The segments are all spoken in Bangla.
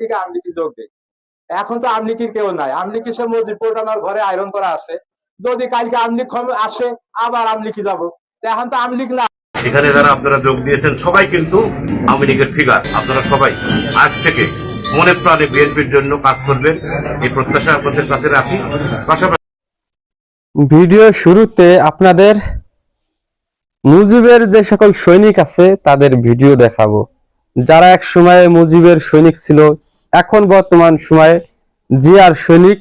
থেকে আমলিকি যোগ দেয় এখন তো আমলিকির কেউ নাই। আমলিকি সে মজিদপুর আমার ঘরে আয়রন করা আছে। যদি কালকে আমলিক আসে আবার আমলিকি যাব। এখন তো আমলিক না এখানে যারা আপনারা যোগ দিয়েছেন সবাই কিন্তু আওয়ামী লীগের ফিগার আপনারা সবাই আজ থেকে মনে প্রাণে বিএনপির জন্য কাজ করবেন। এই প্রত্যাশা আপনাদের কাছে রাখি। পাশাপাশি ভিডিও শুরুতে আপনাদের মুজিবের যে সকল সৈনিক আছে তাদের ভিডিও দেখাবো। যারা এক সময় মুজিবের সৈনিক ছিল এখন বর্তমান সময়ে জিয়ার সৈনিক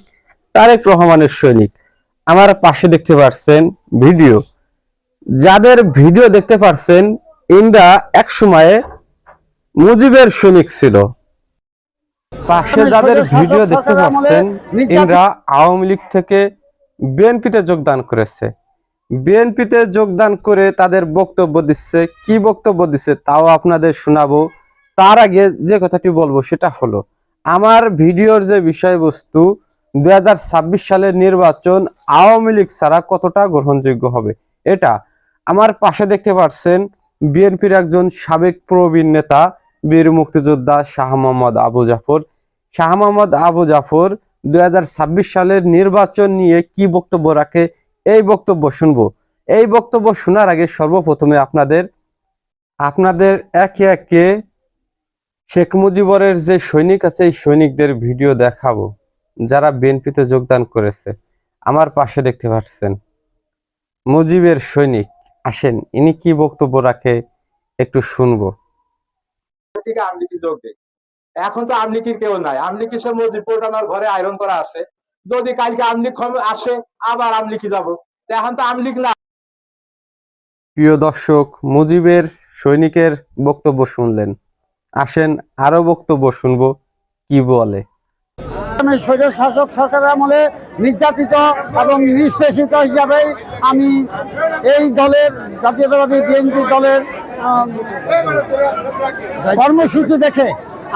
তারেক রহমানের সৈনিক। আমার পাশে দেখতে পাচ্ছেন ভিডিও। যাদের ভিডিও দেখতে পাচ্ছেন ইন্দ্রা এক সময়ে মুজিবের সৈনিক ছিল। পাশে যাদের ভিডিও দেখতে পাচ্ছেন ইন্দ্রা আওয়ামী লীগ থেকে বিএনপিতে যোগদান করেছে। বিএনপিতে যোগদান করে তাদের বক্তব্য দিচ্ছে। কি বক্তব্য দিচ্ছে তাও আপনাদের শোনাবো। তার আগে যে কথাটি বলব সেটা হলো আমার ভিডিওর যে বিষয়বস্তু দু হাজার ছাব্বিশ সালের নির্বাচন আওয়ামী লীগ ছাড়া কতটা গ্রহণযোগ্য হবে? এটা আমার পাশে দেখতে পাচ্ছেন বিএনপির একজন সাবেক প্রবীণ নেতা, বীর মুক্তিযোদ্ধা শাহ মোহাম্মদ আবু জাফর। শাহ মোহাম্মদ আবু জাফর দুই হাজার ছাব্বিশ সালের নির্বাচন নিয়ে কি বক্তব্য রাখে, এই বক্তব্য শুনব। এই বক্তব্য শোনার আগে সর্বপ্রথমে আপনাদের আপনাদের একে একে শেখ মুজিবরের যে সৈনিক আছে এই সৈনিকদের ভিডিও দেখাবো। যারা বিএনপিতে যোগদান করেছে আমার পাশে দেখতে পাচ্ছেন মুজিবের সৈনিক। আসেন ইনি কি বক্তব্য রাখে একটু শুনব। থেকে আমলিকি যোগ দেয়। এখন তো আমলিকির কেউ নাই। আমলিকি সে মজিদপুর আমার ঘরে আয়রন করা আছে। যদি কালকে আমলিক আসে আবার আমলিকি যাব। এখন তো আমলিক না। প্রিয় দর্শক মুজিবের সৈনিকের বক্তব্য শুনলেন। আসেন আরও বক্তব্য শুনব কি বলে? স্বৈর শাসক সরকারের আমলে নির্যাতিত এবং নিষ্পেষিত হিসাবে আমি এই দলের জাতীয়তাবাদী বিএনপি দলের কর্মসূচি দেখে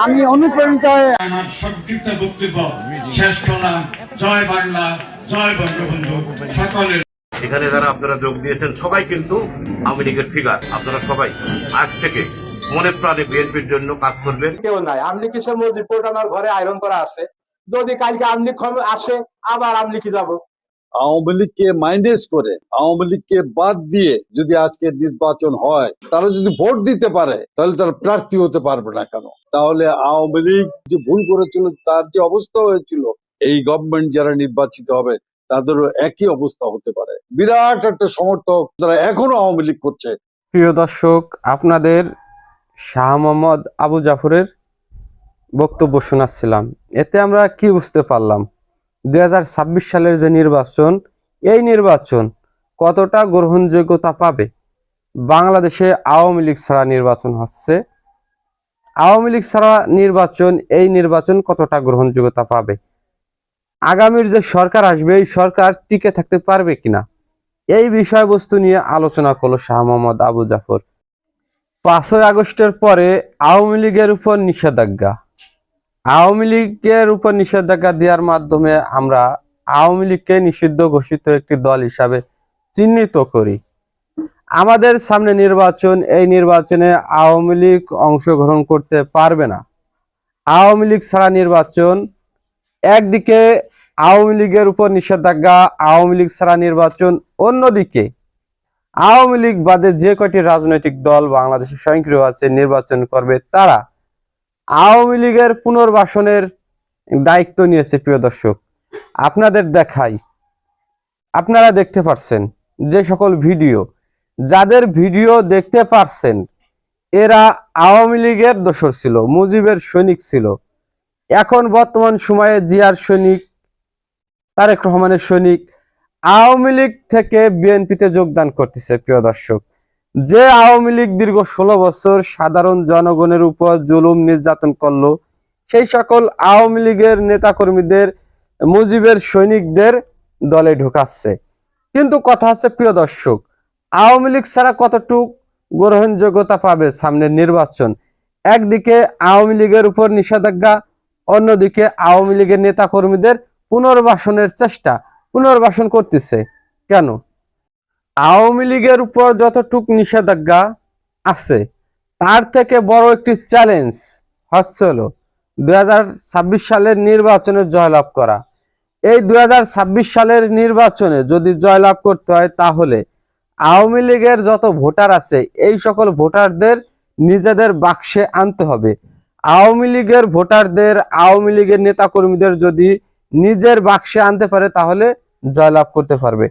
আমি অনুপ্রাণিত হয়ে আমার সংক্ষিপ্ত বক্তব্য শেষ করলাম। জয় বাংলা জয় বঙ্গবন্ধু। সকলের এখানে যারা আপনারা যোগ দিয়েছেন সবাই কিন্তু আওয়ামী লীগের ফিগার আপনারা সবাই। আজ থেকে মনে প্রাণে বিএনপির জন্য কাজ করবেন। কেউ নাই। আমলিকি সে মজিদপুর আমার ঘরে আয়রন করা আছে। যদি কালকে ক্ষম- আসে আবার আমলিকি যাব। আওয়ামী লীগকে মাইনাস করে আওয়ামী লীগকে বাদ দিয়ে যদি আজকে নির্বাচন হয় তারা যদি ভোট দিতে পারে তাহলে তারা প্রার্থী হতে পারবে না কেন? তাহলে আওয়ামী লীগ যে ভুল করেছিল তার যে অবস্থা হয়েছিল এই গভর্নমেন্ট যারা নির্বাচিত হবে তাদেরও একই অবস্থা হতে পারে। বিরাট একটা সমর্থক যারা এখনও আওয়ামী লীগ করছে। প্রিয় দর্শক আপনাদের শাহ মোহাম্মদ আবু জাফরের বক্তব্য শোনাচ্ছিলাম। এতে আমরা কি বুঝতে পারলাম? দুই হাজার ছাব্বিশ সালের যে নির্বাচন, এই নির্বাচন কতটা গ্রহণযোগ্যতা পাবে? বাংলাদেশে আওয়ামী লীগ ছাড়া নির্বাচন হচ্ছে। আওয়ামী লীগ ছাড়া নির্বাচন, এই নির্বাচন কতটা গ্রহণযোগ্যতা পাবে? আগামীর যে সরকার আসবে, এই সরকার টিকে থাকতে পারবে কিনা? এই বিষয়বস্তু নিয়ে আলোচনা করল শাহ মোহাম্মদ আবু জাফর। পাঁচই আগস্টের পরে আওয়ামী লীগের উপর নিষেধাজ্ঞা। আওয়ামী লীগের উপর নিষেধাজ্ঞা দেওয়ার মাধ্যমে আমরা আওয়ামী লীগকে নিষিদ্ধ ঘোষিত একটি দল হিসাবে চিহ্নিত করি। আমাদের সামনে নির্বাচন, এই নির্বাচনে আওয়ামী লীগ অংশগ্রহণ করতে পারবে না। আওয়ামী লীগ ছাড়া নির্বাচন, একদিকে আওয়ামী লীগের উপর নিষেধাজ্ঞা, আওয়ামী লীগ ছাড়া নির্বাচন, অন্যদিকে আওয়ামী লীগ বাদে যে কয়টি রাজনৈতিক দল বাংলাদেশে স্বয়ংক্রিয় আছে, নির্বাচন করবে তারা? আওয়ামী লীগের পুনর্বাসনের দায়িত্ব নিয়েছে প্রিয় দর্শক, আপনাদের দেখাই। আপনারা দেখতে পাচ্ছেন যে সকল ভিডিও, যাদের ভিডিও দেখতে পারছেন, এরা আওয়ামী লীগের দোসর ছিল, মুজিবের সৈনিক ছিল। এখন বর্তমান সময়ে জিয়ার সৈনিক, তারেক রহমানের সৈনিক আওয়ামী লীগ থেকে বিএনপিতে যোগদান করতেছে, প্রিয় দর্শক। যে আওয়ামী লীগ দীর্ঘ ষোলো বছর সাধারণ জনগণের উপর জুলুম নির্যাতন করল, সেই সকল আওয়ামী লীগের নেতাকর্মীদের, মুজিবের সৈনিকদের দলে ঢুকাচ্ছে। কিন্তু কথা হচ্ছে, প্রিয় দর্শক, আওয়ামী লীগ ছাড়া কতটুক গ্রহণযোগ্যতা পাবে সামনের নির্বাচন? একদিকে আওয়ামী লীগের উপর নিষেধাজ্ঞা, অন্যদিকে আওয়ামী লীগের নেতাকর্মীদের পুনর্বাসনের চেষ্টা। পুনর্বাসন করতেছে। কেন? আওয়ামী লীগের উপর যতটুক নিষেধাজ্ঞা আছে, তার থেকে বড় একটি চ্যালেঞ্জ হলো দুই সালের নির্বাচনে জয়লাভ করা। এই দু হাজার ছাব্বিশ সালের নির্বাচনে যদি জয়লাভ করতে হয়, তাহলে আওয়ামী লীগের যত ভোটার আছে, এই সকল ভোটারদের নিজেদের বাক্সে আনতে হবে। আওয়ামী লীগের ভোটারদের, আওয়ামী লীগের নেতাকর্মীদের যদি নিজের বাক্সে আনতে পারে, তাহলে জয়লাভ করতে পারবে।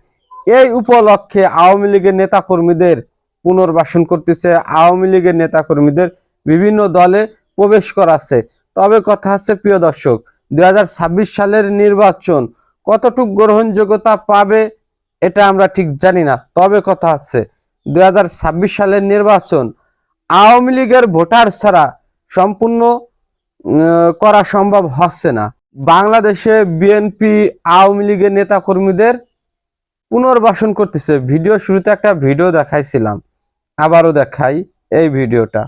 এই উপলক্ষে আওয়ামী লীগের নেতাকর্মীদের পুনর্বাসন করতেছে। আওয়ামী লীগের নেতাকর্মীদের বিভিন্ন দলে প্রবেশ করাচ্ছে। তবে কথা হচ্ছে প্রিয় দর্শক দু হাজার ছাব্বিশ সালের নির্বাচন কতটুক গ্রহণযোগ্যতা পাবে, এটা আমরা ঠিক জানি না। তবে কথা হচ্ছে দু হাজার ছাব্বিশ সালের নির্বাচন আওয়ামী লীগের ভোটার ছাড়া সম্পূর্ণ করা সম্ভব হচ্ছে না। বাংলাদেশে বিএনপি আওয়ামী লীগের নেতা কর্মীদের পুনর্বাসন করতেছে। ভিডিও শুরুতে একটা ভিডিও দেখাইছিলাম আবারও দেখাই এই ভিডিওটা।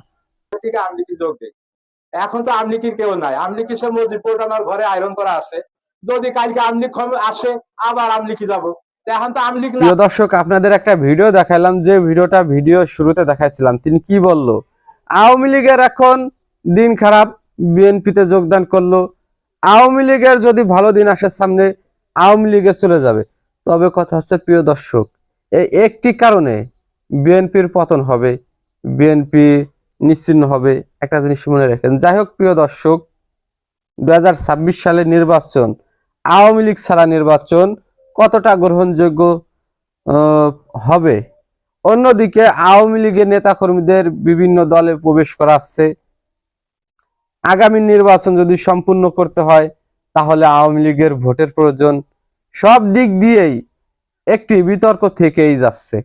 এখন তো আমলিকির কেউ নাই। আমলিকি সে মজিদ পল্টানোর ঘরে আয়রন করা আছে। যদি কালকে আমলিক আসে আবার আমলিকি যাব। এখন তো আমলিক প্রিয় দর্শক আপনাদের একটা ভিডিও দেখাইলাম যে ভিডিওটা ভিডিও শুরুতে দেখাইছিলাম। তিনি কি বলল? আওয়ামী লীগের এখন দিন খারাপ বিএনপিতে যোগদান করল। আওয়ামী লীগের যদি ভালো দিন আসে সামনে, আওয়ামী লীগে চলে যাবে। তবে কথা হচ্ছে, প্রিয় দর্শক, এই একটি কারণে বিএনপির পতন হবে, বিএনপি নিশ্চিন্ন হবে, একটা জিনিস মনে রাখেন। যাই হোক, প্রিয় দর্শক, দুই সালের নির্বাচন, আওয়ামী লীগ ছাড়া নির্বাচন কতটা গ্রহণযোগ্য হবে? অন্যদিকে আওয়ামী লীগের নেতাকর্মীদের বিভিন্ন দলে প্রবেশ করাচ্ছে আগামী নির্বাচন যদি সম্পূর্ণ করতে হয়, তাহলে আওয়ামী লীগের ভোটের প্রয়োজন সব দিক দিয়েই একটি বিতর্ক থেকেই যাচ্ছে।